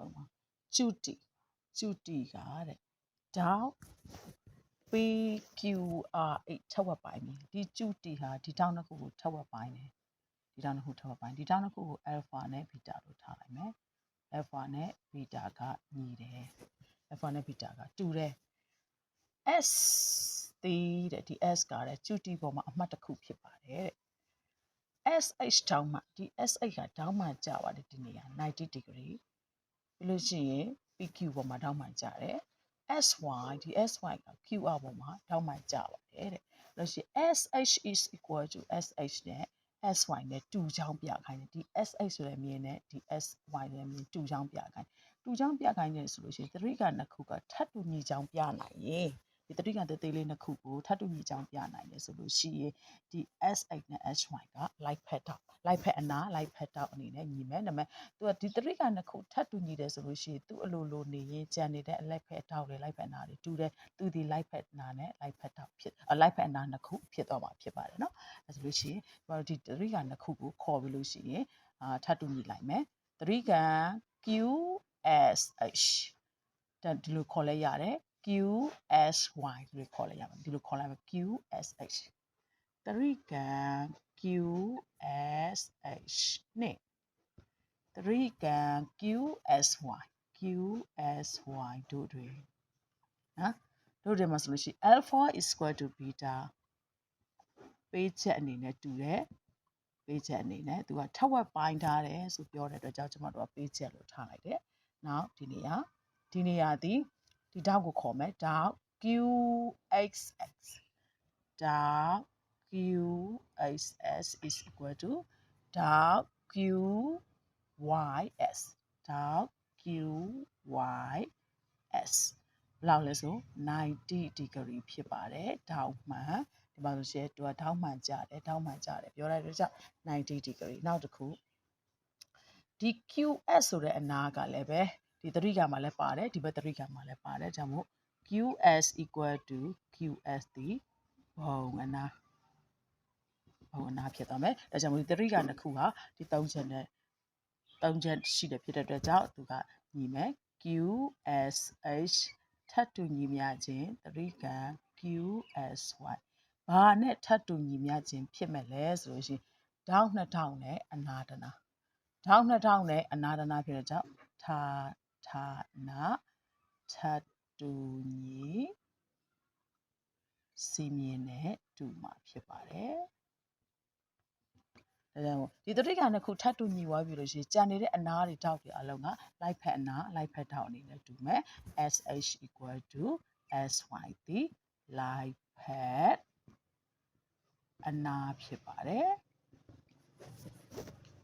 ပုံမှာကျူတီကျူတီကတဲ့တောက် PQR8 ထက်ဝက်ပိုင်းပြီဒီကျူတီဟာဒီတောက်နှစ်ခုကိုထက်ဝက်ပိုင်းတယ်ဒီတောက်နှစ်ခုထက်ဝက်ပိုင်းဒီတောက်နှစ်ခုကို alpha နဲ့ beta လို့ထားလိုက်မယ် alpha နဲ့ beta ကညီတယ် alpha နဲ့ beta ကတူတယ် s တီးတဲ့ဒီ s ကတဲ့ကျူတီပေါ်မှာအမှတ်တစ်ခုဖြစ်ပါတယ်တဲ့ SH တောင်းမှဒီ SH ကတောင်းမှကြပါတယ်ဒီနေရာ90 degree ပြီးလို့ရှိရင် PQ ပေါ်မှာတောင်းမှကြတယ် SY ဒီ SY က QR ပေါ်မှာတောင်းမှကြပါတယ်တဲ့လို့ရှိရင် SH is equal to SH နဲ့ SY နဲ့တူချောင်းပြခိုင်းတယ်ဒီ SH ဆိုတဲ့မြင်နဲ့ဒီ SY ဆိုတဲ့မြင်တူချောင်းပြခိုင်းတူချောင်းပြခိုင်းတယ်ဆိုလို့ရှိရင်သတိကနှစ်ခုကထပ်တူညီချောင်းပြနိုင်ရင် ဒီသတိကသေးသေးလေးနှစ်ခုကိုထပ်တူညီချောင်းပြနိုင်တယ်ဆိုလို့ရှိရင်ဒီ SH နဲ့ SY က light pad တော့ light pad အနာ light pad တော့အနေနဲ့ညီမယ်ဒါပေမဲ့သူကဒီသတိကနှစ်ခုထပ်တူညီတယ်ဆိုလို့ရှိရင်သူ့အလိုလိုနေရင်ကြံနေတဲ့ light pad တော့တွေ light pad နာတွေတူတယ်သူဒီ light pad နာနဲ့ light pad တော့ဖြစ် light pad နာနှစ်ခုဖြစ်တော့မှာဖြစ်ပါတယ်เนาะအဲဆိုလို့ရှိရင်ကျွန်တော်တို့ဒီသတိကနှစ်ခုကိုခေါ်ပြီးလို့ရှိရင်အာထပ်တူညီလိုက်မယ်သတိက QSH ဒါဒီလိုခေါ်လဲရတယ် QSY ဒီလိုခေါ်လဲရမယ်ဒီလိုခေါ်လိုက်မယ် QSH တရိကံ QSH နဲ့တရိကံ QSY QSY တို့တွေနော်တို့တွေမှာဆိုလို့ရှိရင် alpha is equal to beta ပေးချက်အနေနဲ့တူတယ်ပေးချက်အနေနဲ့သူကထက်ဝက်ပိုင်းထားတယ်ဆိုပြောတဲ့အတွက်ကြောင့်ကျွန်တော်တို့ကပေးချက်လို့ထားလိုက်တယ်။နောက်ဒီနေရာဒီနေရာ ဒီဒီတောက်ကိုခေါ်မယ်တောက် QXX တောက် QXS is equal to တောက် QYS တောက် QYS ဘယ်လောက်လဲဆို90 degree ဖြစ်ပါတယ်တောက်မှန်ဒီမှာဆိုရှင်သူကတောက်မှန်ကြတယ်တောက်မှန်ကြတယ်ပြောလိုက်တော့ကြောင့်90 degree နောက်တစ်ခုဒီ QS ဆိုတဲ့အနာကလည်းပဲ ဒီသတိကမှာလည်းပါတယ်ဒီဘက်သတိကမှာလည်းပါတယ်ကြောင့်မို့ QS equal to QS ဒီဘုံအနာဘုံအနာဖြစ်သွားမယ်ဒါကြောင့်မို့ဒီသတိကနှစ်ခုဟာဒီ၃ချက်နဲ့၃ချက်ရှိတယ်ဖြစ်တဲ့အတွက်ကြောင့်သူကညီမယ် QSH ထပ်တူညီမျှခြင်းသတိက QSY ဘာနဲ့ထပ်တူညီမျှခြင်းဖြစ်မဲ့လဲဆိုလို့ရှိရင်ဒေါင်း2000နဲ့အနာဒနာဒေါင်း2000နဲ့အနာဒနာဖြစ်တဲ့ကြောင့်ထာ ထာနာထပ်တူညီစီမြင်နဲ့တူမှာဖြစ်ပါတယ်ဒါကြောင့်ဒီတတိကနှစ်ခုထပ်တူညီသွားပြီလို့ရှိရင်ကြံနေတဲ့အနာတွေတောက်တွေအလုံးက light pad အနာ light pad တောက်အနေနဲ့တူမယ် sh equal to sy ဒီ light pad အနာဖြစ်ပါတယ်